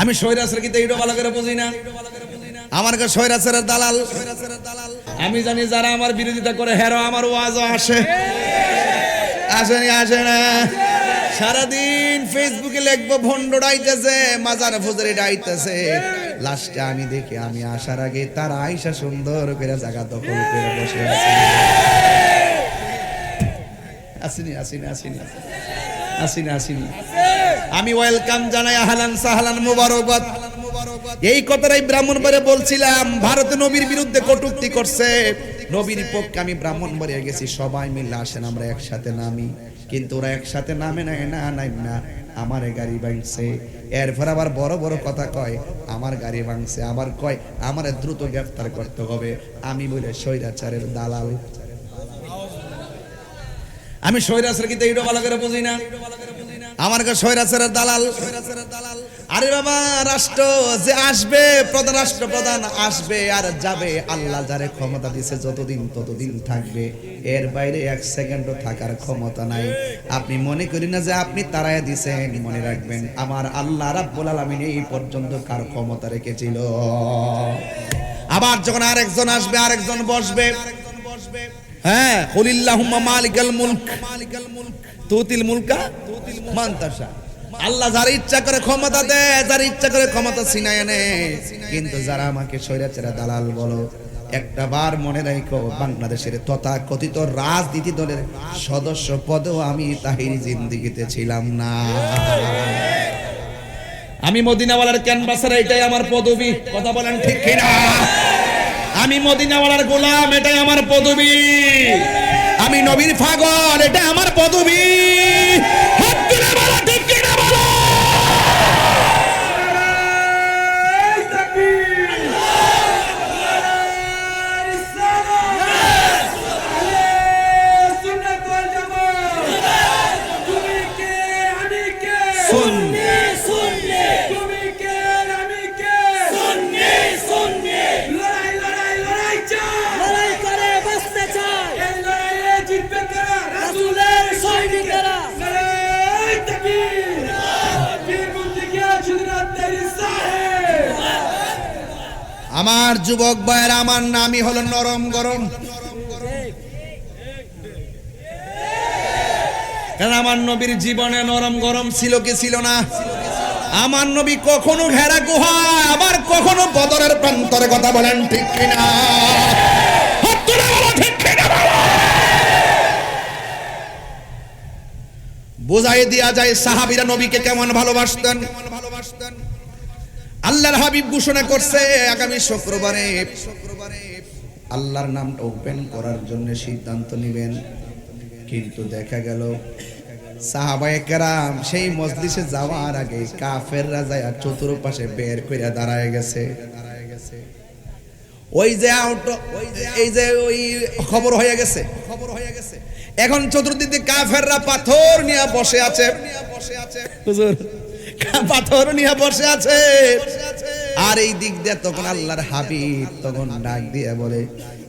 আমি সৈরাসের কিন্তু এইটা ভালো করে বুঝি না। আমার কাছে সৈরাসের দালাল। আমি জানি যারা আমার বিরোধিতা করে, হেরো আমার ওয়াজও আসে। আসেনি আসে না সারাদিন ফেসবুকে লিখব ভন্ড ডাইতেছে, মাজার ফুজরে ডাইতেছে। লাস্টে আমি দেখি, আমি আসার আগে তার আইসা সুন্দর করে জায়গা দখল করে বসে আছে। আসিনি আসিনি আসিনি। আসিনি আসিনি। আমি ওয়েলকাম জানাই আহলান সাহলান মুবারকবাদ। এই কথাটাই ব্রাহ্মণ বারে বলছিলাম, ভারত নবীর বিরুদ্ধে কটুক্তি করছে। নবীর পক্ষে আমি ব্রাহ্মণবাড়িয়া গেছি, সবাই মিলে আসেন, আমরা একসাথে নামি। কিন্তু ওরা একসাথে নামে না না, নাই, না, আমার গাড়ি ভাঙছে। এরপর আবার বড় বড় কথা কয়, আমার গাড়ি ভাঙছে, আবার কয়, আমার দ্রুত গ্রেফতার করতে হবে। আমি বলে, স্বৈরাচারের দালাল। আমি স্বৈরাচার কিন্তু এইটা ভালো করে বুঝি না? আমার কাছে স্বৈরাচারের দালাল। আরে বাবা, রাষ্ট্র যে আসবে, প্রধান রাষ্ট্র প্রধান আসবে আর যাবে। আল্লাহ যারে ক্ষমতা দিছে, যতদিন ততদিন থাকবে। এর বাইরে এক সেকেন্ডও থাকার ক্ষমতা নাই। আপনি মনে করি না যে আপনি তারাই দিছেন? মনে রাখবেন, আমার আল্লাহ রাব্বুল আলামিন এই পর্যন্ত কার ক্ষমতা রেখেছিল। আবার যখন আরেকজন আসবে, আরেকজন বসবে। হ্যাঁ কুলিল্লাহুম্মা মালিকাল মুলক মালিকাল মুলক। তুতিল মুলকা? মান তাশা আল্লাহ যার ইচ্ছা করে ক্ষমতা দেয়, যার ইচ্ছা করে ক্ষমতা ছিনায় আনে। কিন্তু যারা আমাকে স্বৈরাচারা দালাল বলো, একটা বার মনে রাখো বাংলাদেশের তথাকথিত রাজনীতি দলের সদস্য পদেও আমি তাহির জিন্দিগিতে ছিলাম না। আমি মদিনাওয়ালার ক্যানভাসার এটাই আমার পদবি। কথা বলেন ঠিক কিনা? আমি মদিনাওয়ালার গোলাম, এটাই আমার পদবি। আমি নবীর ফাগল এটা আমার পদবি। আমার যুবক ভাইয়ের, আমার নামই হলো নরম গরম। কারণ আমার নবীর জীবনে নরম গরম ছিল কি ছিল না? আমার নবী কখনো ঘেরা গুহা, আবার কখনো বদরের প্রান্তরে কথা বলেন ঠিক কিনা? বোঝাই দিয়া যায়, সাহাবিরা নবীকে কেমন ভালোবাসতেন? আল্লাহর হাবিব ঘোষণা করছে আগামী শুক্রবারে। আল্লাহর নামটা ওপেন করার জন্য সিদ্ধান্ত নেবেন। কিন্তু দেখা গেল, সাহাবায়ে সেই মজলিসে যাওয়ার আগে কাফেররা যায় আর চতুর্পাশে বের করে দাঁড়ায় গেছে। ওই যে এই যে ওই খবর হয়ে গেছে। খবর হয়ে গেছে এখন চতুর্দিকে কাফেররা পাথর নিয়ে বসে আছে। বসে আছে পাথর নিয়ে বসে আছে। আর এই দিক দিয়ে তখন আল্লাহর হাবিব তখন ডাক দিয়ে বলে,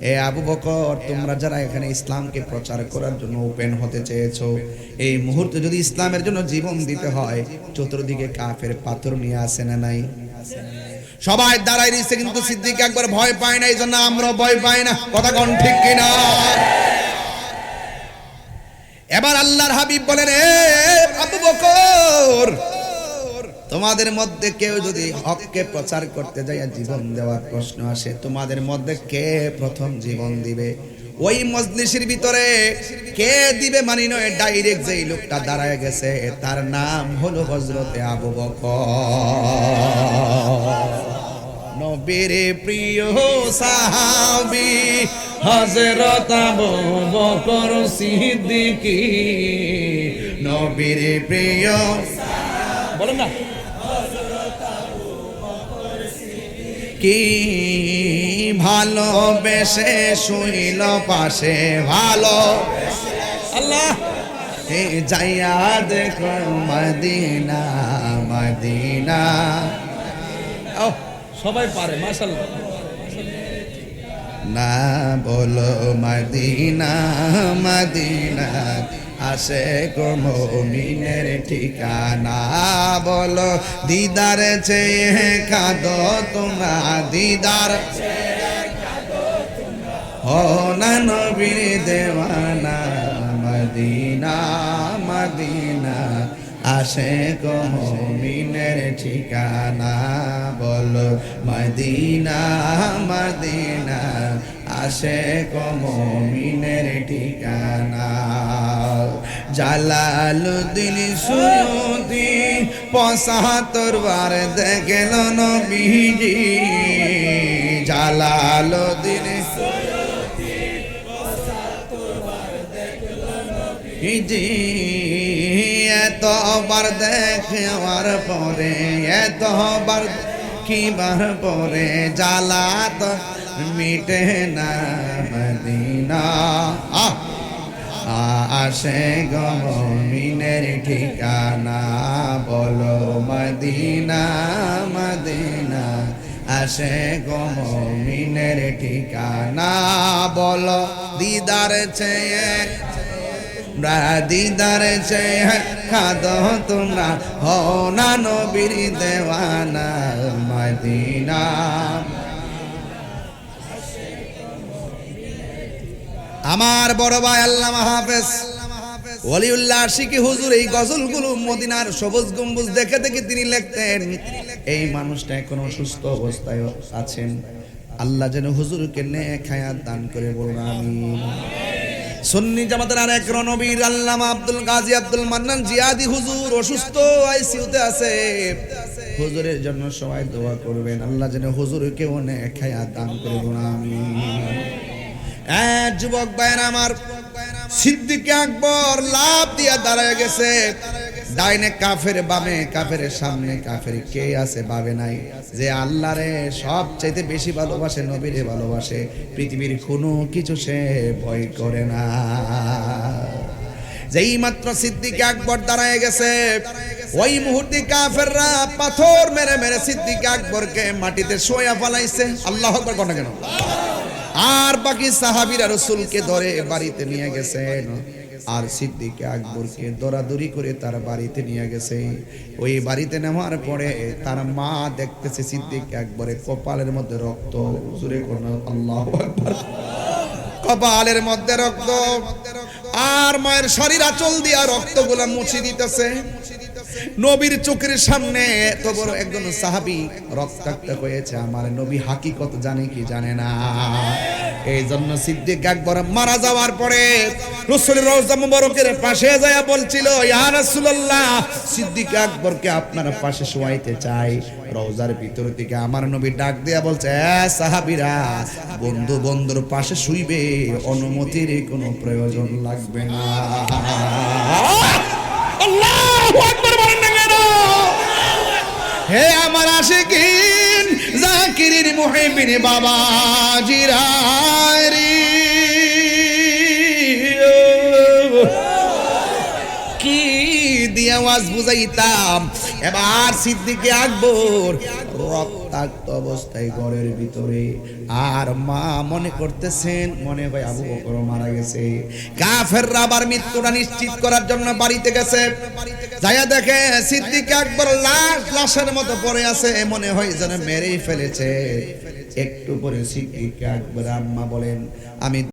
এ আবু বকর, তোমরা যারা এখানে ইসলামকে প্রচার করার জন্য ওপেন হতে চেয়েছো, এই মুহূর্তে যদি ইসলামের জন্য জীবন দিতে হয়, চতুর্দিকে কাফের পাথর নিয়ে আসে না নাই? সবাই দাঁড়াই রয়েছে, কিন্তু সিদ্দিক একবার ভয় পায় না এই জন্য আমরা ভয় পাই না। কথা কোন ঠিক কিনা? এবার আল্লাহর হাবিব বলেন, এ আবু বকর তোমাদের মধ্যে কেউ যদি হককে প্রচার করতে যায় জীবন দেওয়ার প্রশ্ন আসে, তোমাদের মধ্যে কে প্রথম জীবন দিবে? ওই মজলিসের ভিতরে কে দিবে মানি নয় ডাইরেক্ট যেই লোকটা দাঁড়ায় গেছে, তার নাম হলো হজরতে আবু বকর। নবীর প্রিয় সাহাবি হজরত আবু বকর সিদ্দিকী। নবীর প্রিয় বলেন না। কি ভালোবেসে শুইল পাশে ভালো? আল্লাহ। এ যাইয়া দেখো মদিনা মদিনা। ও সবাই পারে মাশাল্লাহ না বলো মদিনা মদিনা। আসে গো মমিনের ঠিকানা বলো, দিদার চেয়ে কাঁদো তোমরা, দিদার ও না নবীর দেওয়ানা, মদিনা মদিনা। আসে গো মমিনের ঠিকানা বলো, মদিনা মদিনা। আসে গো মমিনের ঠিকানা জালালুদ্দিন সুয়ুতি পঁচাত্তর বার দেখল নবীজি। জালালুদ্দিন জি এতবার দেখার পরে, এতবার কিবার পরে জ্বালা তো মিটে না মদিনা। আহ! আসে গমিনের ঠিকানা বলো মদিনা মদিনা। আসে গমিনের ঠিকানা বলো দিদার চেয়ে দিদার চেয়ে খাদো তোমরা। হো না নবীর দেওয়ানা মদিনা। আমার বড় ভাই আল্লাহ হাফেজ ওলিউল্লাহ আশিকি হুজুর এই গজলগুলো মদিনার সবুজ গম্বুজ দেখে দেখে তিনি লিখতেন, এই মানুষটা এখন অসুস্থ অবস্থায় আছেন। আল্লাহ যেন হুজুরকে নেক হায়াত দান করে বলুন, আমিন। সুন্নি জামাতের আর এক রণবীর আল্লামা আব্দুল গাজী আব্দুল মান্নান জিয়াদি হুজুর অসুস্থ, আইসিইউতে আছে। হুজুরের জন্য সবাই দোয়া করবেন। আল্লাহ যেন হুজুরকে অনেক হায়াত দান করে বলুন, আমিন। যুবক আমার, সিদ্দিক আকবর লাভ দিয়া দাঁড়ায় গেছে। ডাইনে কাফের বামে, কাফের সামনে, কাফের কে আছে বাবে নাই। যে আল্লাহরে সব চাইতে বেশি ভালোবাসে, নবীরে ভালোবাসে, পৃথিবীর কোনো কিছু সে ভয় করে না। যেই মাত্র সিদ্দিক আকবর দাঁড়ায় গেছে, ওই মুহূর্তে কাফেররা পাথর মেরে মেরে সিদ্দিক আকবরকে মাটিতে শোয়া ফলাইছে। আল্লাহ আকবর কোন কেন? আর বাকি সাহাবিরা রসুলকে ধরে বাড়িতে নিয়ে গেছেন। আর সিদ্দিক আকবরকে দরাদরি করে তার বাড়িতে নিয়ে গেছে। ওই বাড়িতে নেওয়ার পরে তার মা দেখতেছে সিদ্দিক আকবরের কপালের মধ্যে রক্ত। জুড়ে কোন আল্লাহ কপালের মধ্যে রক্ত। আর মায়ের শরীর আচল দিয়া রক্তগুলা মুছে দিতেছে। নবীর চোখের সামনে এত বড় একজন সাহাবি রক্তাক্ত হয়েছে। আমার নবী হাকিকত জানে কি জানে না। এই জন্য সিদ্দিক আকবর মারা যাওয়ার পরে রসুলের রওজা মুবারকের পাশে যায় বলছিল, ইয়া রাসূলুল্লাহ, সিদ্দিক আকবরকে আপনার পাশে শোয়াইতে চাই। রওজার ভিতর থেকে আমার নবী ডাক দেয়া বলছে, এ সাহাবীরা, বন্ধু বন্ধুর পাশে শুইবে, অনুমতির কোনো প্রয়োজন লাগবে না। আল্লাহু আকবার? হে আমার আশিকিন জাকিরিন মুহিবিন বাবা জিরারি কি দিয়ে আওয়াজ বুঝাইতাম? এবার সিদ্দিকে আকবর রক্তাক্ত অবস্থায় ঘরের ভিতরে। আর মা মনে করতেছেন, মনে হয় আবু বকর মারা গেছে। কাফেররা আবার মৃত্যুটা নিশ্চিত করার জন্য বাড়িতে গেছে। যাইয়া দেখে সিদ্দিক আকবর লাশ, লাশের মতো পড়ে আছে মনে হয় যেন মেরেই ফেলেছে। একটু পরে সিদ্দিক আকবর আম্মা বলেন, আমি